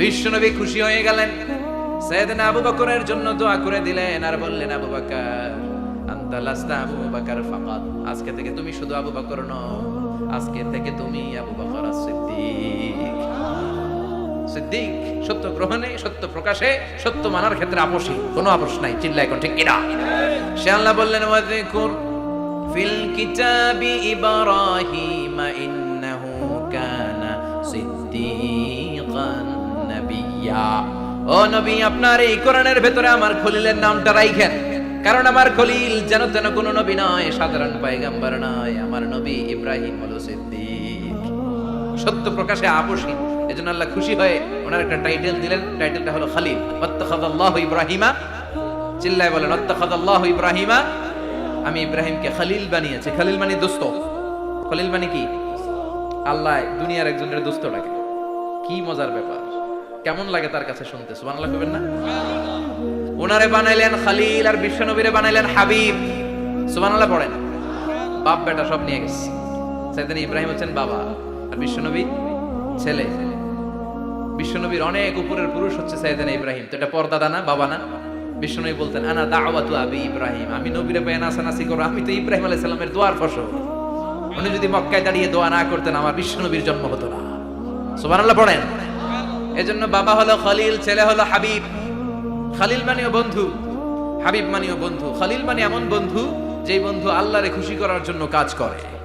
বিশ্বনবী খুশি হয়ে গেলেন। সৈয়দনা আবু বকরের জন্য দোয়া করে দিলেন আর বললেন, আবু বকর আজকে থেকে তুমি শুধু আবু বকর নও, আজকে থেকে তুমি আবু বকর সিদ্দিক সিদ্দিক সত্য গ্রহণে, সত্য প্রকাশে, সত্য মানার ক্ষেত্রে কোনো নাই ঠিক বললেন ফিল নাবিয়্যা ও নবী, আপনার এই কোরআনের ভেতরে আমার খলিলের নামটা রাইখেন। কারণ আমার খলিল যেন তেন কোনো নবী নয়, সাধারণ পয়গাম্বর নয়, আমার নবী ইব্রাহিম হলো সিদ্দিক। সত্য প্রকাশে আপোষী এজন্য আল্লাহ খুশি হয়ে ওনার একটা টাইটেল দিলেন টাইটেলটা হলো খালিল। অত্তাখাদাল্লাহ ইব্রাহিমা। চিল্লায় বলেন অত্তাখাদাল্লাহ ইব্রাহিমা। আমি ইব্রাহিমকে খালিল বানিয়েছি। খালিল মানে দোস্ত। খালিল মানে কি? আল্লাহ, দুনিয়ার একজনের দোস্ত ডাকে। কি মজার ব্যাপার। কেমন লাগে তার কাছে শুনতে? সুবহানাল্লাহ কবেন না? ওনারে বানাইলেন খালিল আর বিশ্বনবীরে বানাইলেন হাবিব। সুবহানাল্লাহ পড়েন। বাপ বেটা সব নিয়ে গেছে। সাইদানি ইব্রাহিম হচ্ছেন বাবা আর বিশ্বনবী ছেলে। বিশ্বনবীর অনেক উপরের পুরুষ হচ্ছে সাইদানা ইব্রাহিম। তো এটা পর্দাদা না বাবা না? বিশ্বনবী বলতেন, আনা দাওয়াতু আবি ইব্রাহিম। আমি নবীরে পেয়ে নাসানাসি করো, আমি তো ইব্রাহিম আলাইহিস সালামের দোয়ার ফসল। উনি যদি মক্কায় দাঁড়িয়ে দোয়া না করতেন, আমার বিশ্বনবীর জন্ম হতো না। সুবহানাল্লাহ পড়েন। এজন্য বাবা হলো খলিল, ছেলে হলো হাবিব। খালিল মানেও বন্ধু, হাবিব মানেও বন্ধু। খলিল মানে এমন বন্ধু যেই বন্ধু আল্লাহরে খুশি করার জন্য কাজ করে।